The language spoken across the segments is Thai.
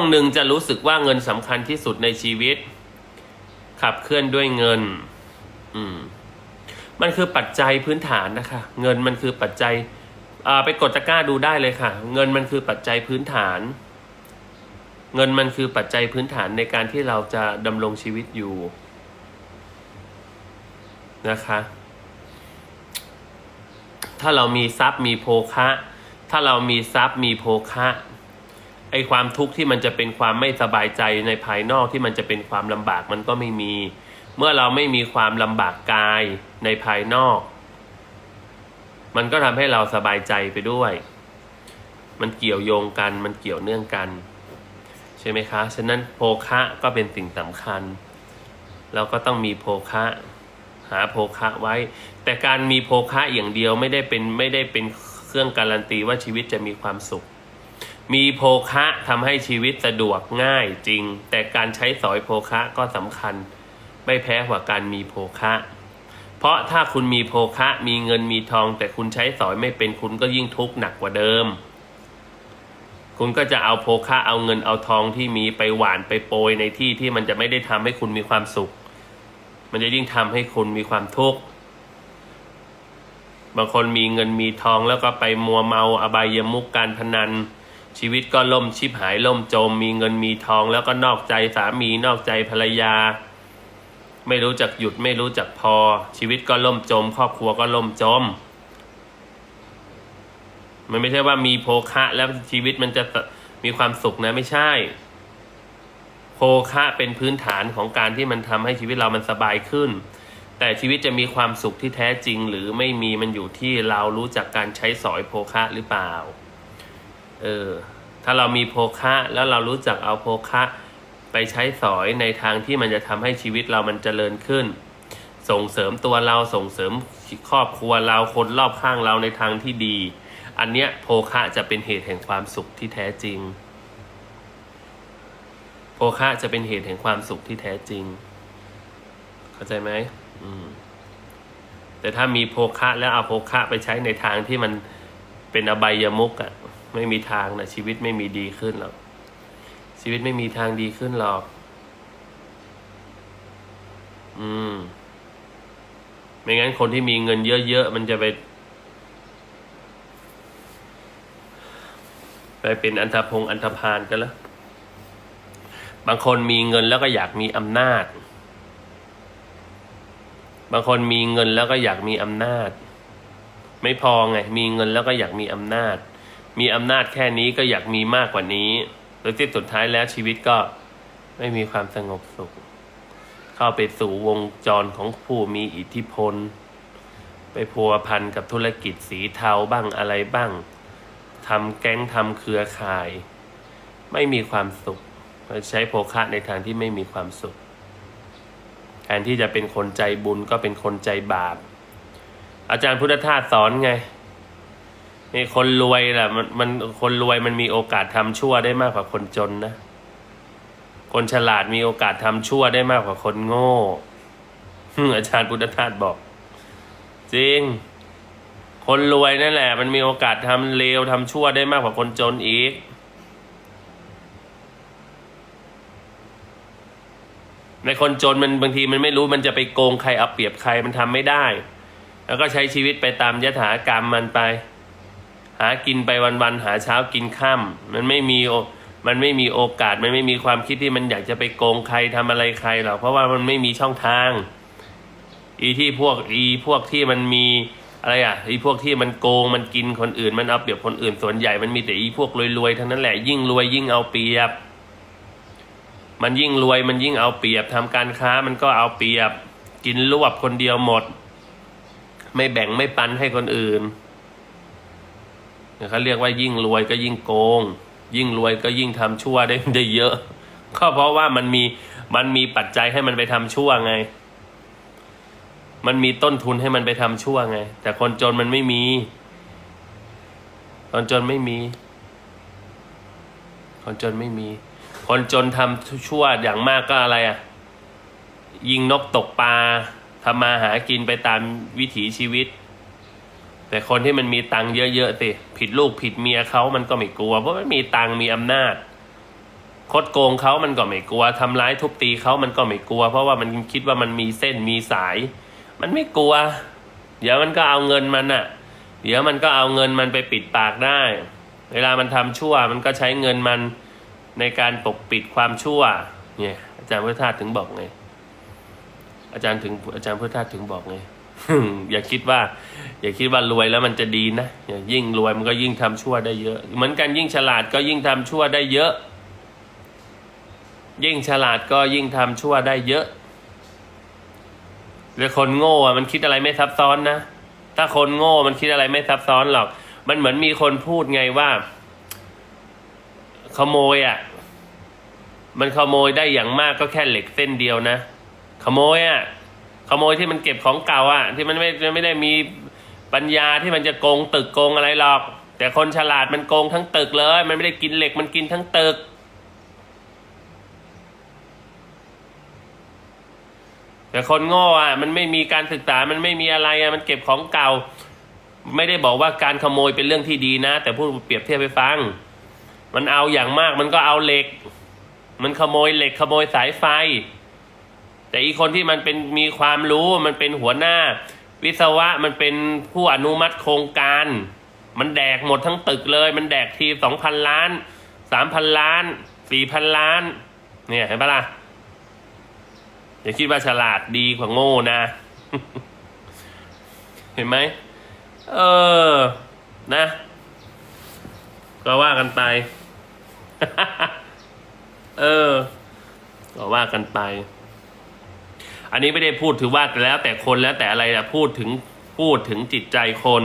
ช่วงหนึ่งจะรู้สึกว่าเงินสำคัญที่สุดในชีวิต ขับเคลื่อนด้วยเงิน อืม มันคือปัจจัยพื้นฐานนะคะ เงินมันคือปัจจัยไปกดตะกร้าดูได้เลยค่ะ เงินมันคือปัจจัยพื้นฐาน เงินมันคือปัจจัยพื้นฐานในการที่เราจะดำรงชีวิตอยู่นะคะ ถ้าเรามีทรัพย์มีโภคะ ถ้าเรามีทรัพย์มีโภคะ ไอความทุกข์ที่มันจะเป็นความไม่สบายใจในภายนอกที่มันจะเป็นความลำบากมันก็ไม่มี เมื่อเราไม่มีความลำบากกายในภายนอก มันก็ทำให้เราสบายใจไปด้วย มันเกี่ยวโยงกันมันเกี่ยวเนื่องกัน ใช่ไหมคะ ฉะนั้นโภคะก็เป็นสิ่งสำคัญ เราก็ต้องมีโภคะหาโภคะไว้ แต่การมีโภคะอย่างเดียวไม่ได้เป็นไม่ได้เป็นเครื่องการันตีว่าชีวิตจะมีความสุข มีโภคะทำให้ชีวิตสะดวกง่ายจริง แต่การใช้สอยโภคะก็สำคัญ ไม่แพ้กว่าการมีโภคะ เพราะถ้าคุณมีโภคะมีเงินมีทอง แต่คุณใช้สอยไม่เป็นคุณก็ยิ่งทุกข์หนักกว่าเดิม คุณก็จะเอาโภคะเอาเงินเอาทองที่มีไปหวานไปโปรยในที่ที่มันจะไม่ได้ทำให้คุณมีความสุข มันจะยิ่งทำให้คุณมีความทุกข์บางคนมีเงินมีทองแล้วก็ไปมัวเมาอบายมุกการพนัน ชีวิตก็ล่มชิบหายล่มจม มีเงินมีทองแล้วก็นอกใจสามีนอกใจภรรยา ไม่รู้จักหยุดไม่รู้จักพอ ชีวิตก็ล่มจม ครอบครัวก็ล่มจม มันไม่ใช่ว่ามีโภคะแล้วชีวิตมันจะมีความสุขนะไม่ใช่ โภคะเป็นพื้นฐานของการที่มันทำให้ชีวิตเรามันสบายขึ้น แต่ชีวิตจะมีความสุขที่แท้จริง หรือไม่มีมันอยู่ที่เรารู้จักการใช้สอยโภคะหรือเปล่า เออถ้าเรามีโภคะแล้วเรารู้จักเอาโภคะไปใช้สอยในทางที่มันจะทำให้ชีวิตเรามันเจริญขึ้น ส่งเสริมตัวเราส่งเสริมครอบครัวเราคนรอบข้างเราในทางที่ดี อันเนี้ยโภคะจะเป็นเหตุแห่งความสุขที่แท้จริง โภคะจะเป็นเหตุแห่งความสุขที่แท้จริง เข้าใจไหมอืมแต่ถ้ามีโภคะแล้วเอาโภคะไปใช้ในทางที่มันเป็นอบายมุกอะ่ะ ไม่มีทางนะชีวิตไม่มีดีขึ้นหรอก ชีวิตไม่มีทางดีขึ้นหรอก อืม ไม่งั้นคนที่มีเงินเยอะๆมันจะไป ไปเป็นอันธพงอันธพาลกันแล้ว บางคนมีเงินแล้วก็อยากมีอำนาจ บางคนมีเงินแล้วก็อยากมีอำนาจ ไม่พอไง มีเงินแล้วก็อยากมีอำนาจ มีอำนาจแค่นี้ก็อยากมีมากกว่านี้โดยที่สุดท้ายแล้วชีวิตก็ไม่มีความสงบสุข เข้าไปสู่วงจรของผู้มีอิทธิพล ไปพัวพันกับธุรกิจสีเทาบ้างอะไรบ้างทำแก๊งทำเครือข่าย ไม่มีความสุขใช้โภคะในทางที่ไม่มีความสุขแทนที่จะเป็นคนใจบุญก็เป็นคนใจบาป อาจารย์พุทธทาสสอนไง นี่คนรวยแหละมันมันคนรวยมันมีโอกาสทำชั่วได้มากกว่าคนจนนะ คนฉลาดมีโอกาสทำชั่วได้มากกว่าคนโง่อาจารย์พุทธทาสบอก จริง คนรวยนั่นแหละ มันมีโอกาสทำเลวทำชั่วได้มากกว่าคนจนอีกในคนจนมันบางทีมันไม่รู้มันจะไปโกงใครเอาเปรียบใครมันทำไม่ได้ แล้วก็ใช้ชีวิตไปตามยถากรรมมันไป หากินไปวันๆหาเช้ากินค่ำมันไม่มีมันไม่มีโอกาสมันไม่มีความคิดที่มันอยากจะไปโกงใครทำอะไรใครหรอกเพราะว่ามันไม่มีช่องทาง อีที่พวกอีพวกที่มันมีอะไรอะอีพวกที่มันโกงมันกินคนอื่น มันเอาเปรียบคนอื่นส่วนใหญ่มันมีแต่อีพวกรวยๆทั้งนั้นแหละยิ่งรวยยิ่งเอาเปรียบ มันยิ่งรวยมันยิ่งเอาเปรียบทำการค้ามันก็เอาเปรียบ กินรวบคนเดียวหมด ไม่แบ่งไม่ปันให้คนอื่น เขาเรียกว่ายิ่งรวยก็ยิ่งโกง ยิ่งรวยก็ยิ่งทำชั่วได้ได้เยอะ ก็เพราะว่ามันมีมันมีปัจจัยให้มันไปทำชั่วไง มันมีต้นทุนให้มันไปทำชั่วไง แต่คนจนมันไม่มีคนจนไม่มี คนจนไม่มี คนจนทำชั่วอย่างมากก็อะไรอะ ยิงนกตกปลาทำมาหากินไปตามวิถีชีวิต แต่คนที่มันมีตังค์เยอะๆสิผิดลูกผิดเมียเขามันก็ไม่กลัว เพราะมันมีตังค์มีอำนาจ คดโกงเขามันก็ไม่กลัวทำร้ายทุบตีเขามันก็ไม่กลัว เพราะว่ามันคิดว่ามันมีเส้นมีสาย มันไม่กลัว เดี๋ยวมันก็เอาเงินมันอะเดี๋ยวมันก็เอาเงินมันไปปิดปากได้ เวลามันทำชั่ว มันก็ใช้เงินมันในการปกปิดความชั่ว เนี่ย อาจารย์พุทธทาสถึงบอกไงอาจารย์ถึงอาจารย์พุทธทาสถึงบอกไง อย่าคิดว่า อย่าคิดว่ารวยแล้วมันจะดีนะยิ่งรวยมันก็ยิ่งทำชั่วได้เยอะ เหมือนกันยิ่งฉลาดก็ยิ่งทำชั่วได้เยอะ ยิ่งฉลาดก็ยิ่งทำชั่วได้เยอะแล้วคนโง่อะมันคิดอะไรไม่ซับซ้อนนะ ถ้าคนโง่มันคิดอะไรไม่ซับซ้อนหรอก มันเหมือนมีคนพูดไงว่า ขโมยอะ มันขโมยได้อย่างมากก็แค่เหล็กเส้นเดียวนะ ขโมยอะ ขโมยที่มันเก็บของเก่าอะ ที่มันไม่ไม่ได้มีปัญญาที่มันจะโกงตึกโกงอะไรหรอก แต่คนฉลาดมันโกงทั้งตึกเลย มันไม่ได้กินเหล็กมันกินทั้งตึก แต่คนโง่อะ มันไม่มีการศึกษามันไม่มีอะไรอะมันเก็บของเก่า ไม่ได้บอกว่าการขโมยเป็นเรื่องที่ดีนะ แต่พูดเปรียบเทียบไปฟัง มันเอาอย่างมากมันก็เอาเหล็ก มันขโมยเหล็กขโมยสายไฟ แต่อีกคนที่มันเป็นมีความรู้มันเป็นหัวหน้า วิศวะมันเป็นผู้อนุมัติโครงการ มันแดกหมดทั้งตึกเลย มันแดกทีสองพันล้านสามพันล้านสี่พันล้าน เนี่ยเห็นปะล่ะอย่าคิดว่าฉลาดดีกว่าโง่นะ เห็นไหมเออ นะ ก็ว่ากันไป เออ ก็ว่ากันไป อันนี้ไม่ได้พูดถือว่าแล้วแต่คนแล้วแต่อะไรนะพูดถึงพูดถึงจิตใจคน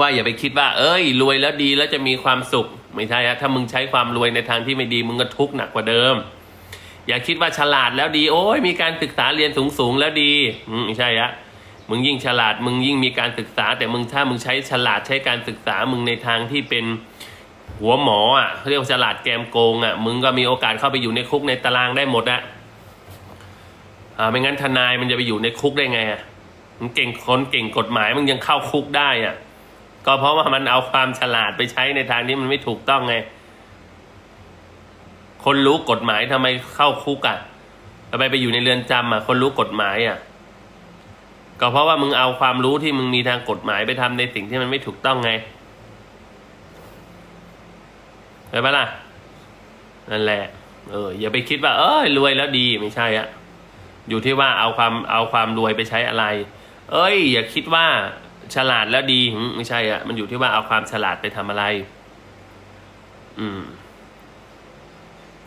ว่าอย่าไปคิดว่า เอ้ย รวยแล้วดีแล้วจะมีความสุข ไม่ใช่ฮะถ้ามึงใช้ความรวยในทางที่ไม่ดีมึงก็ทุกข์หนักกว่าเดิม อย่าคิดว่าฉลาดแล้วดี โอ้ยมีการศึกษาเรียนสูงสูงๆแล้วดี อืมไม่ใช่ฮะมึงยิ่งฉลาด มึงยิ่งมีการศึกษา แต่มึงถ้ามึงใช้ฉลาดใช้การศึกษามึงในทางที่เป็น หัวหมออะเขาเรียกว่าฉลาดแกมโกงอะมึงก็มีโอกาสเข้าไปอยู่ในคุกในตารางได้หมดอะอ่าไม่งั้นทนายมันจะไปอยู่ในคุกได้ไงอะมึงเก่งคนเก่งกฎหมายมึงยังเข้าคุกได้อะก็เพราะว่ามันเอาความฉลาดไปใช้ในทางที่มันไม่ถูกต้องไง คนรู้กฎหมายทำไมเข้าคุกอะทำไมไปอยู่ในเรือนจำอะ คนรู้กฎหมายอะ ก็เพราะว่ามึงเอาความรู้ที่มึงมีทางกฎหมายไปทำในสิ่งที่มันไม่ถูกต้องไง เห็นปะล่ะ นั่นแหละ เออ อย่าไปคิดว่า เอ้ยรวยแล้วดีไม่ใช่อะอยู่ที่ว่าเอาความเอาความรวยไปใช้อะไร เอ้ย อย่าคิดว่าฉลาดแล้วดีไม่ใช่อะมันอยู่ที่ว่าเอาความฉลาดไปทำอะไร อืม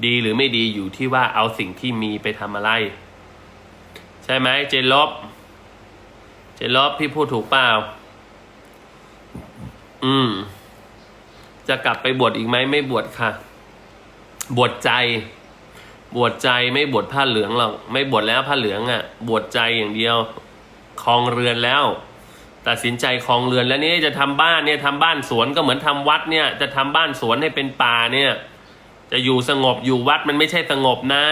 ดีหรือไม่ดีอยู่ที่ว่าเอาสิ่งที่มีไปทำอะไร ใช่ไหมเจนลบ เจนลบพี่พูดถูกเปล่า อืม จะกลับไปบวชอีกไหมไม่บวชค่ะ บวชใจ บวชใจไม่บวชผ้าเหลืองหรอกไม่บวชแล้วผ้าเหลืองอะ่ะ บวชใจอย่างเดียวคลองเรือนแล้วตัดสินใจคลองเรือนแล้วนี่จะทำบ้านเนี่ยทำบ้านสวนก็เหมือนทำวัดเนี่ย จะทำบ้านสวนให้เป็นป่าเนี่ย จะอยู่สงบอยู่วัดมันไม่ใช่สงบนะ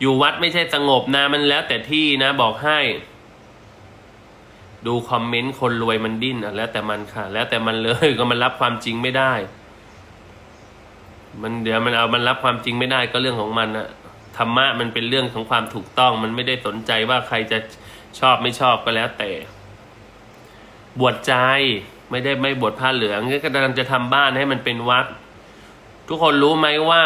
อยู่วัดไม่ใช่สงบนะมันแล้วแต่ที่นะบอกให้ ดูคอมเมนต์คนรวยมันดิ้นอะแล้วแต่มันค่ะ แล้วแต่มันเลยก็มันรับความจริงไม่ได้ มันเดี๋ยวมันเอามันรับความจริงไม่ได้ก็เรื่องของมันอะธรรมะมันเป็นเรื่องของความถูกต้อง มันไม่ได้สนใจว่าใครจะชอบไม่ชอบก็แล้วแต่ บวชใจไม่ได้ไม่บวชผ้าเหลืองก็กำลังจะทำบ้านให้มันเป็นวัด ทุกคนรู้ไหมว่า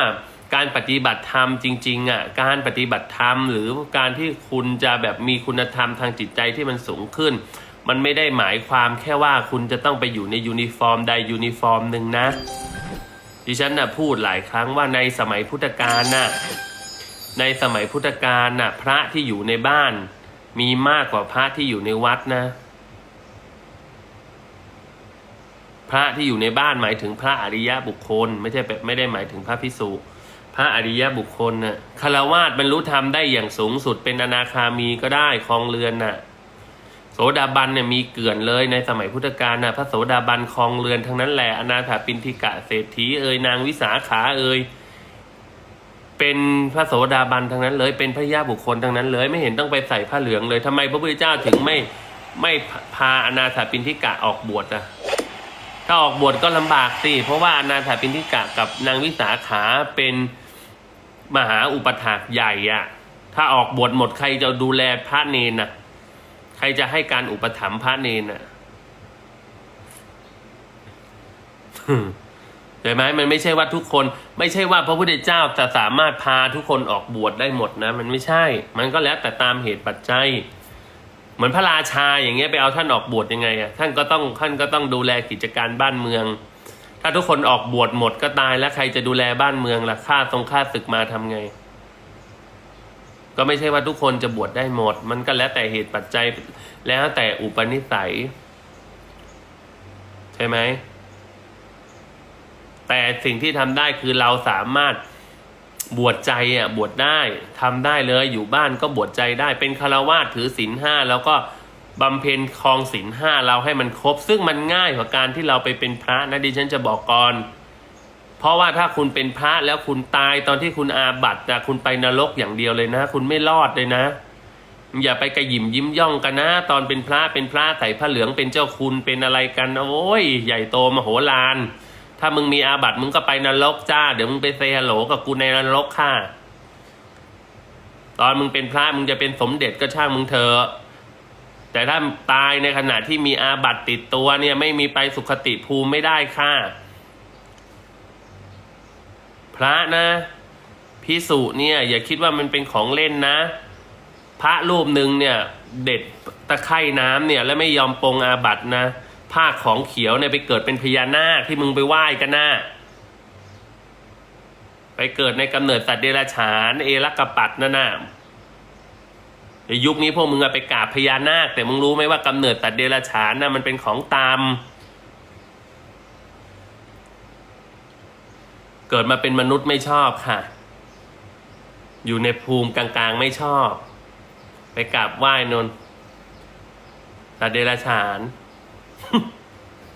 การปฏิบัติธรรมจริงๆอะการปฏิบัติธรรมหรือการที่คุณจะแบบมีคุณธรรมทางจิตใจที่มันสูงขึ้น มันไม่ได้หมายความแค่ว่าคุณจะต้องไปอยู่ในยูนิฟอร์มใดยูนิฟอร์มหนึ่งนะ ดิฉันน่ะพูดหลายครั้งว่าในสมัยพุทธกาลน่ะในสมัยพุทธกาลน่ะพระที่อยู่ในบ้าน มีมากกว่าพระที่อยู่ในวัดนะพระที่อยู่ในบ้านหมายถึงพระอริยะบุคคล ไม่ใช่ไม่ได้หมายถึงพระพิสุ พระอริยะบุคคลน่ะคารวาสบรรลุธรรมได้อย่างสูงสุดเป็นอนาคามีก็ได้คลองเรือนน่ะ โสดาบันเนี่ยมีเกลื่อนเลยในสมัยพุทธกาลน่ะพระโสดาบันคลองเรือนทั้งนั้นแหละอนาถาปินทิกะเศรษฐีเอ่ยนางวิสาขาเอ่ยเป็นพระโสดาบันทั้งนั้นเลย เป็นพระยาบุคคลทั้งนั้นเลย ไม่เห็นต้องไปใส่ผ้าเหลืองเลยทำไมพระพุทธเจ้าถึงไม่ไม่พาอนาถาปินทิกะออกบวชอะถ้าออกบวชก็ลำบากสิเพราะว่าอนาถาปินทิกะกับนางวิสาขาเป็น มหาอุปถากใหญ่อะถ้าออกบวชหมดใครจะดูแลพระเนนน่ะใครจะให้การอุปถัมภ์พระเนนน่ะใช่ไหมมันไม่ใช่ว่าทุกคน ไม่ใช่ว่าพระพุทธเจ้าจะสามารถพาทุกคนออกบวชได้หมดนะ มันไม่ใช่ มันก็แล้วแต่ตามเหตุปัจจัย เหมือนพระราชาอย่างเงี้ยไปเอาท่านออกบวชยังไงอะท่านก็ต้องท่านก็ต้องดูแลกิจการบ้านเมือง ถ้าทุกคนออกบวชหมดก็ตายแล้วใครจะดูแลบ้านเมืองล่ะข้าตรงข้าศึกมาทำไง ก็ไม่ใช่ว่าทุกคนจะบวชได้หมด มันก็แล้วแต่เหตุปัจจัยแล้วแต่อุปนิสัย ใช่ไหมแต่สิ่งที่ทำได้คือเราสามารถบวชใจอะบวชได้ทำได้เลยอยู่บ้านก็บวชใจได้เป็นคารวาสถือศีลห้าแล้วก็ บำเพ็ญครองศีลห้าเราให้มันครบ ซึ่งมันง่ายกว่าการที่เราไปเป็นพระนะดิฉันจะบอกก่อน เพราะว่าถ้าคุณเป็นพระแล้วคุณตายตอนที่คุณอาบัตินะคุณไปนรกอย่างเดียวเลยนะ คุณไม่รอดเลยนะ อย่าไปกระยิมยิ้มย่องกันนะ ตอนเป็นพระเป็นพระใส่ผ้าเหลืองเป็นเจ้าคุณเป็นอะไรกันโอ้ยใหญ่โตมโหฬารถ้ามึงมีอาบัติมึงก็ไปนรกจ้า เดี๋ยวมึงไปเซฮัลโหลกับกูในนรกค่ะ ตอนมึงเป็นพระมึงจะเป็นสมเด็จก็ช่างมึงเถอะ แต่ถ้าตายในขณะที่มีอาบัตติดตัวเนี่ยไม่มีไปสุขติภูมิไม่ได้ค่ะ พระนะพิสุเนี่ย อย่าคิดว่ามันเป็นของเล่นนะ พระรูปหนึ่งเนี่ย เด็ดตะไคร่น้ำเนี่ย แล้วไม่ยอมปรงอาบัตนะผ้าของเขียวเนี่ยไปเกิดเป็นพญานาคที่มึงไปไหว้กันนะไปเกิดในกำเนิดสัตว์เดรัจฉาน เอรักกปัดนั่นน่ะ ยุคนี้พวกมึงอะไปกราบพญานาค แต่มึงรู้ไหมว่ากำเนิดสัตว์เดรัจฉานน่ะมันเป็นของตาม เกิดมาเป็นมนุษย์ไม่ชอบค่ะ อยู่ในภูมิกลางๆไม่ชอบ ไปกราบไหว้นนสัตว์เดรัจฉาน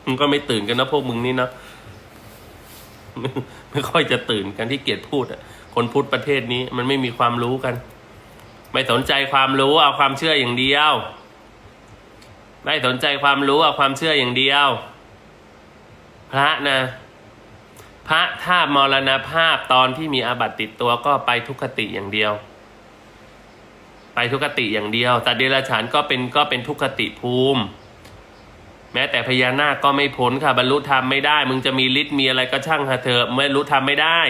มึงก็ไม่ตื่นกันนะพวกมึงนี่เนาะไม่ค่อยจะตื่นกันที่เกียรติพูดอะคนพุทธประเทศนี้มันไม่มีความรู้กัน ไม่สนใจความรู้เอาความเชื่ออย่างเดียว ไม่สนใจความรู้เอาความเชื่ออย่างเดียว พระนะ พระถ้ามรณภาพตอนที่มีอาบัติติดตัวก็ไปทุกขติอย่างเดียว ไปทุกขติอย่างเดียวแต่เดรัจฉานก็เป็นก็เป็นทุกขติภูมิ แม้แต่พญานาคก็ไม่พ้นค่ะบรรลุธรรมไม่ได้ มึงจะมีฤทธิ์มีอะไรก็ช่างหาเถอะไม่รู้ธรรมไม่ได้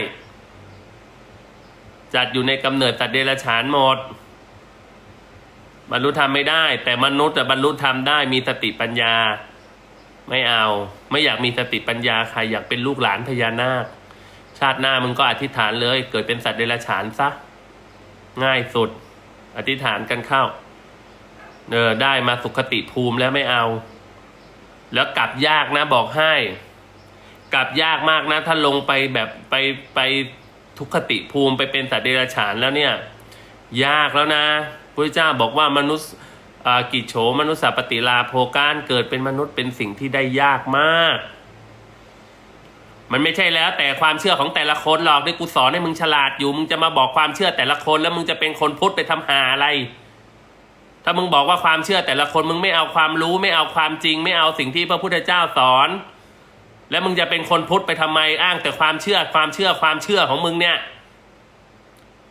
จัดอยู่ในกำเนิดตัดเดรัจฉานหมด บรรลุธรรมไม่ได้ แต่มนุษย์แต่บรรลุธรรมได้มีสติปัญญา ไม่เอา ไม่อยากมีสติปัญญาใครอยากเป็นลูกหลานพญานาค ชาติหน้ามึงก็อธิษฐานเลย เกิดเป็นสัตว์เดรัจฉานซะง่ายสุด อธิษฐานกันเข้าเออได้มาสุขติภูมิแล้วไม่เอา แล้วกลับยากนะบอกให้ กลับยากมากนะ ถ้าลงไปแบบไปไปทุกขติภูมิไปเป็นสัตว์เดรัจฉานแล้วเนี่ย ยากแล้วนะ พระเจ้าบอกว่ามนุษย์กิจโฉมนุษย์สัปติลาโภการเกิดเป็นมนุษย์เป็นสิ่งที่ได้ยากมาก มันไม่ใช่แล้ว แต่ความเชื่อของแต่ละคนหรอกที่กูสอนให้มึงฉลาดอยู่ มึงจะมาบอกความเชื่อแต่ละคน แล้วมึงจะเป็นคนพุทธไปทำหาอะไร ถ้ามึงบอกว่าความเชื่อแต่ละคนมึงไม่เอาความรู้ไม่เอาความจริง ไม่เอาสิ่งที่พระพุทธเจ้าสอน แล้วมึงจะเป็นคนพุทธไปทำไมอ้างแต่ความเชื่อความเชื่อความเชื่อของมึงเนี่ย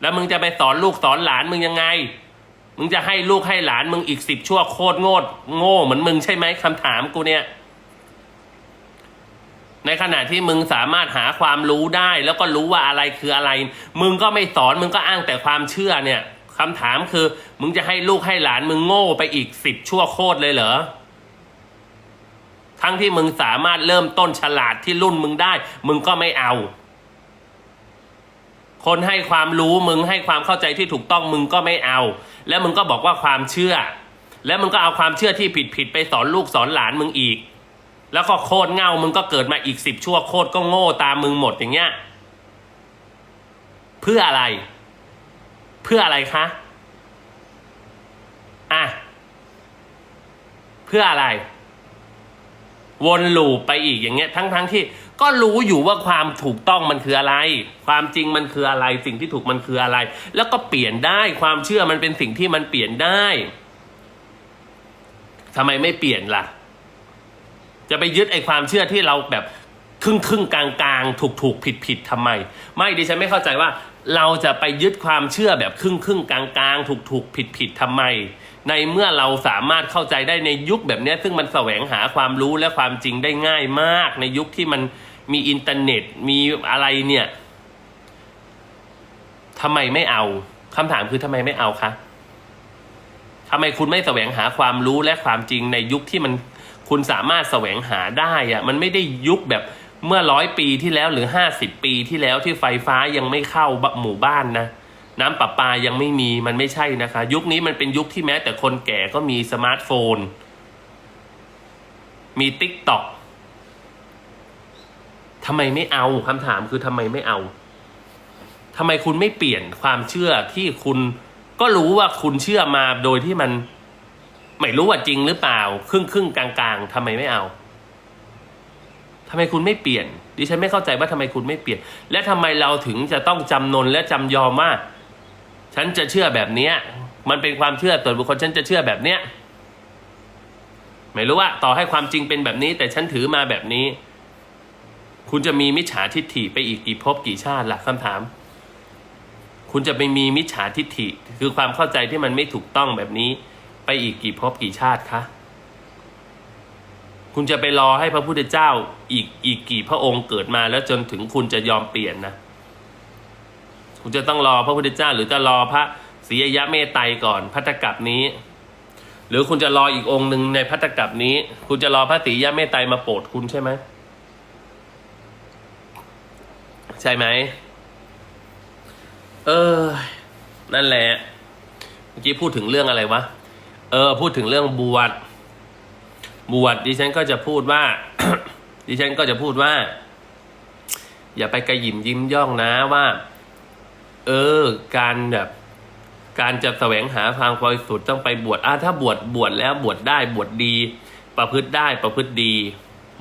แล้วมึงจะไปสอนลูกสอนหลานมึงยังไง มึงจะให้ลูกให้หลานมึงอีกสิบชั่วโคตรโง่โง่เหมือนมึงใช่ไหมคำถามกูเนี่ย ในขณะที่มึงสามารถหาความรู้ได้ แล้วก็รู้ว่าอะไรคืออะไร มึงก็ไม่สอนมึงก็อ้างแต่ความเชื่อเนี่ยคำถามคือ มึงจะให้ลูกให้หลานมึงโง่ไปอีกสิบชั่วโคตรเลยเหรอทั้งที่มึงสามารถเริ่มต้นฉลาดที่รุ่นมึงได้ มึงก็ไม่เอา คนให้ความรู้มึงให้ความเข้าใจที่ถูกต้องมึงก็ไม่เอา แล้วมึงก็บอกว่าความเชื่อ แล้วมึงก็เอาความเชื่อที่ผิดผิดๆไปสอนลูกสอนหลานมึงอีก แล้วก็โคตรเง่ามึงก็เกิดมาอีกสิบชั่วโคตรก็โง่ตามมึงหมดอย่างเงี้ยเพื่ออะไร เพื่ออะไรคะอะเพื่ออะไร วนลูปไปอีกอย่างเงี้ยทั้งทั้งที่ ก็รู้อยู่ว่าความถูกต้องมันคืออะไร ความจริงมันคืออะไร สิ่งที่ถูกมันคืออะไร แล้วก็เปลี่ยนได้ความเชื่อมันเป็นสิ่งที่มันเปลี่ยนได้ทำไมไม่เปลี่ยนล่ะ จะไปยึดไอ้ความเชื่อที่เราแบบครึ่งครึ่งกลางกลางถูกถูกผิดผิดทำไม ไม่ดิฉันไม่เข้าใจว่า เราจะไปยึดความเชื่อแบบครึ่งครึ่งกลางกลางถูกถูกผิดผิดทำไม ในเมื่อเราสามารถเข้าใจได้ในยุคแบบนี้ซึ่งมันแสวงหาความรู้และความจริงได้ง่ายมาก ในยุคที่มัน มีอินเทอร์เน็ต มีอะไรเนี่ยทำไมไม่เอาคำถามคือทำไมไม่เอาคะทำไมคุณไม่แสวงหาความรู้และความจริงในยุคที่มันคุณสามารถแสวงหาได้อะมันไม่ได้ยุคแบบเมื่อร้อยปีที่แล้วหรือห้าสิบปีที่แล้วที่ไฟฟ้ายังไม่เข้าหมู่บ้านนะน้ำประปายังไม่มีมันไม่ใช่นะคะ ยุคนี้มันเป็นยุคที่แม้แต่คนแก่ก็มีสมาร์ทโฟน มีติ๊กต็อก ทำไมไม่เอาคำถามคือทำไมไม่เอาทำไมคุณไม่เปลี่ยนความเชื่อที่คุณก็รู้ว่าคุณเชื่อมาโดยที่มัน ไม่รู้ว่าจริงหรือเปล่า ครึ่งครึ่งกลางกลางทำไมไม่เอาทำไมคุณไม่เปลี่ยน ดิฉันไม่เข้าใจว่าทำไมคุณไม่เปลี่ยน และทำไมเราถึงจะต้องจำนนและจำยอมว่า ฉันจะเชื่อแบบเนี้ยมันเป็นความเชื่อส่วนบุคคลฉันจะเชื่อแบบเนี้ยไม่รู้ว่า ต่อให้ความจริงเป็นแบบนี้ แต่ฉันถือมาแบบนี้ คุณจะมีมิจฉาทิฏฐิไปอีกกี่ภพกี่ชาติล่ะคำถาม คุณจะไปมีมิจฉาทิฏฐิ คือความเข้าใจที่มันไม่ถูกต้องแบบนี้ ไปอีกกี่ภพกี่ชาติคะคุณจะไปรอให้พระพุทธเจ้าอีกอีกกี่พระองค์เกิดมาแล้วจนถึงคุณจะยอมเปลี่ยนนะ คุณจะต้องรอพระพุทธเจ้า หรือจะรอพระศรีอริยะเมตไตรก่อนพัตตกับนี้ หรือคุณจะรออีกองค์หนึ่งในพัตตกับนี้ คุณจะรอพระศรีอริยะเมตไตรมาโปรดคุณใช่ไหม ใช่ไหม เออ นั่นแหละ เมื่อกี้พูดถึงเรื่องอะไรวะ เออ พูดถึงเรื่องบวช บวชดิฉันก็จะพูดว่า ดิฉันก็จะพูดว่า อย่าไปกระยิมยิ้มย่องนะว่า เออ การแบบการจะแสวงหาทางบริสุทธิ์ต้องไปบวชอะถ้าบวชบวชแล้วบวชได้บวชดี ประพฤติได้ประพฤติดี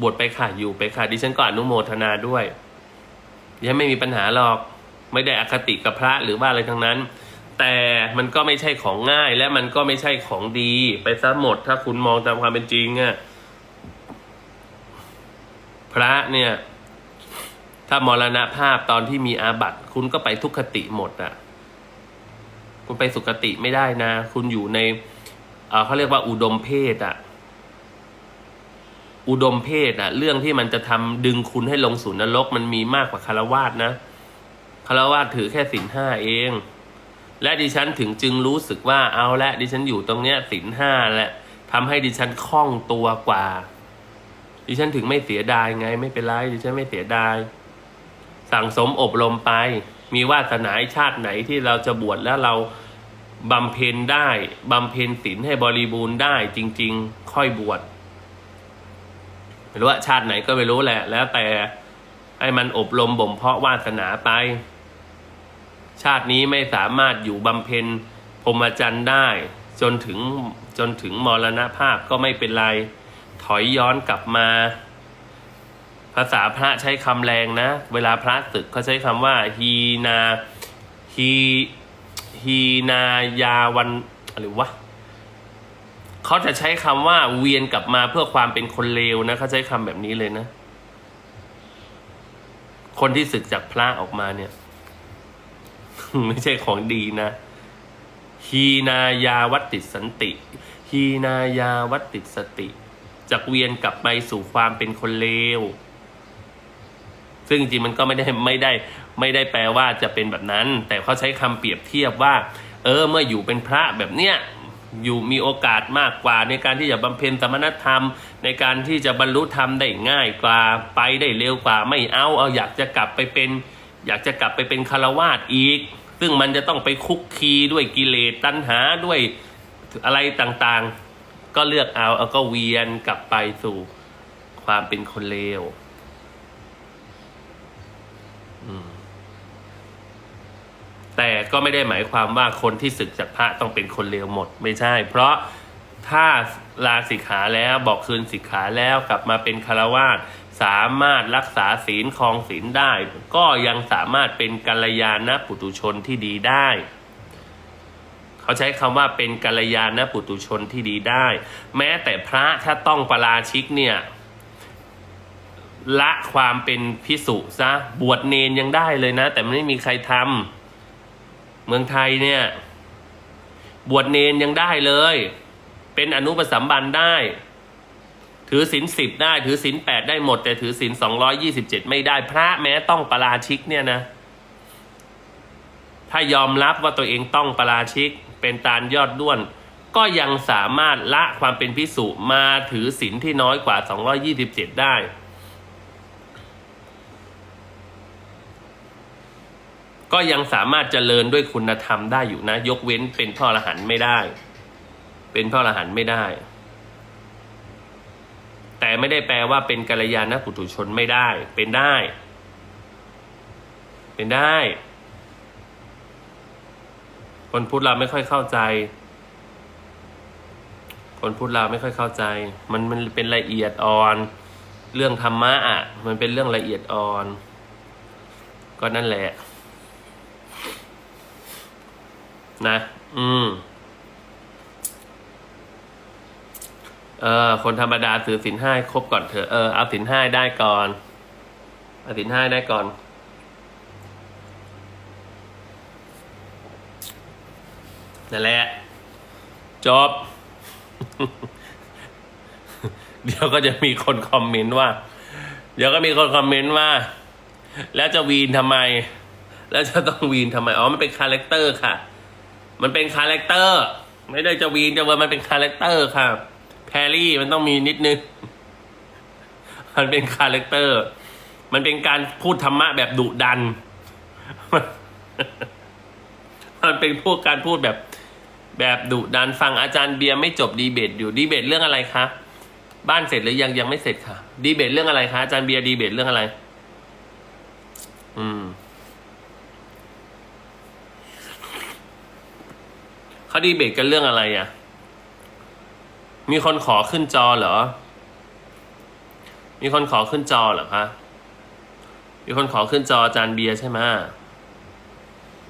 บวชไปค่ะอยู่ไปค่ะดิฉันก็อนุโมทนาด้วย ดิฉันไม่มีปัญหาหรอก ไม่ได้อคติกับพระหรือว่าอะไรทั้งนั้น แต่มันก็ไม่ใช่ของง่ายและมันก็ไม่ใช่ของดีไปซะหมด ถ้าคุณมองตามความเป็นจริงอะพระเนี่ย ถ้ามรณภาพตอนที่มีอาบัติ คุณก็ไปทุกขติหมดอะคุณไปสุคติไม่ได้นะ คุณอยู่ในเเขาเรียกว่าอุดมเพศอะ อุดมเพศอะเรื่องที่มันจะทำดึงคุณให้ลงสู่นรก มันมีมากกว่าคารวาสนะคารวาสถือแค่ศีลห้าเอง และดิฉันถึงจึงรู้สึกว่าเอาละดิฉันอยู่ตรงเนี้ยศีลห้าแหละทำให้ดิฉันคล่องตัวกว่า ดิฉันถึงไม่เสียดายไง ไม่เป็นไรดิฉันไม่เสียดาย สั่งสมอบรมไป มีวาสนาชาติไหนที่เราจะบวชแล้วเราบำเพ็ญได้บำเพ็ญศีลให้บริบูรณ์ได้จริง ๆ ค่อยบวช ไม่รู้ว่าชาติไหนก็ไม่รู้แหละ แล้วแต่ให้มันอบรมบ่มเพาะวาสนาไป ชาตินี้ไม่สามารถอยู่บำเพ็ญพรหมจรรย์ได้ จนถึงจนถึงมรณภาพก็ไม่เป็นไร ถอยย้อนกลับมา ภาษาพระใช้คำแรงนะ เวลาพระศึกเขาใช้คำว่าฮีนาฮีฮีนายาวันอะไรวะ เขาจะใช้คำว่าเวียนกลับมาเพื่อความเป็นคนเลวนะเขาใช้คำแบบนี้เลยนะ คนที่ศึกจากพระออกมาเนี่ย ไม่ใช่ของดีนะฮีนายาวัตติสันติฮีนายาวัตติสติจากเวียนกลับไปสู่ความเป็นคนเลว ซึ่งจริงมันก็ไม่ได้ไม่ได้ไม่ได้แปลว่าจะเป็นแบบนั้น แต่เขาใช้คำเปรียบเทียบว่า เออ เมื่ออยู่เป็นพระแบบเนี้ย อยู่มีโอกาสมากกว่า ในการที่จะบำเพ็ญสมณธรรม ในการที่จะบรรลุธรรมได้ง่ายกว่าไปได้เร็วกว่าไม่เอาเอาอยากจะกลับไปเป็น อยากจะกลับไปเป็นคารวาสอีก ซึ่งมันจะต้องไปคุกคีด้วยกิเลสตัณหาด้วยอะไรต่างๆ ก็เลือกเอาเอาก็เวียนกลับไปสู่ความเป็นคนเลวอืม แต่ก็ไม่ได้หมายความว่าคนที่ศึกจากพระต้องเป็นคนเลวหมด ไม่ใช่ เพราะถ้าลาสิกขาแล้วบอกคืนสิกขาแล้วกลับมาเป็นคารวาสสามารถรักษาศีลครองศีลได้ ก็ยังสามารถเป็นกัลยาณปุตุชนที่ดีได้ เขาใช้คำว่าเป็นกัลยาณปุตุชนที่ดีได้ แม้แต่พระถ้าต้องประราชิกเนี่ยละความเป็นพิสุซะบวชเนนยังได้เลยนะ แต่มันไม่มีใครทำ เมืองไทยเนี่ย บวชเนนยังได้เลย เป็นอนุปสัมบันได้ ถือศีลสิบได้ ถือศีลแปดได้หมด แต่ถือศีลสองร้อยี่สิบเจ็ดไม่ได้พระแม้ต้องประราชิกเนี่ยนะ ถ้ายอมรับว่าตัวเองต้องประราชิก เป็นตาลยอดด้วน ก็ยังสามารถละความเป็นพิสุมาถือศีลที่น้อยกว่า 227 ได้ ก็ยังสามารถเจริญด้วยคุณธรรมได้อยู่นะ ยกเว้นเป็นพ่อรหันไม่ได้ เป็นพ่อรหันไม่ได้ แต่ไม่ได้แปลว่าเป็นกัลยาณปุถุชนไม่ได้ เป็นได้ เป็นได้ คนพุทธเราไม่ค่อยเข้าใจ คนพุทธเราไม่ค่อยเข้าใจ มันมันเป็นละเอียดอ่อน เรื่องธรรมะอะ มันเป็นเรื่องละเอียดอ่อน ก็นั่นแหละ นะ อืม เออ คนธรรมดาถือสินห้าให้ครบก่อนเถอะเออเอาสินห้าได้ก่อนเอาสินห้าได้ก่อน นั่นแหละ จบ เดี๋ยวก็จะมีคนคอมเมนต์ว่า เดี๋ยวก็มีคนคอมเมนต์ว่า แล้วจะวีนทำไม แล้วจะต้องวีนทำไม อ๋อ มันเป็นคาแรคเตอร์ค่ะ มันเป็นคาแรคเตอร์ ไม่ได้จะวีนจะเว่ามันเป็นคาแรคเตอร์ค่ะแพรรี่มันต้องมีนิดนึง มันเป็นคาแรคเตอร์ มันเป็นการพูดธรรมะแบบดุดัน มันเป็นพวกการพูดแบบแบบดุดันฟังอาจารย์เบียร์ไม่จบดีเบตอยู่ดีเบตเรื่องอะไรคะบ้านเสร็จหรือยังยังไม่เสร็จค่ะ ดีเบตเรื่องอะไรคะอาจารย์เบียร์ดีเบตเรื่องอะไร อืม เขาดีเบตกันเรื่องอะไรอะ มีคนขอขึ้นจอเหรอ มีคนขอขึ้นจอเหรอคะ มีคนขอขึ้นจออาจารย์เบียร์ใช่ไหม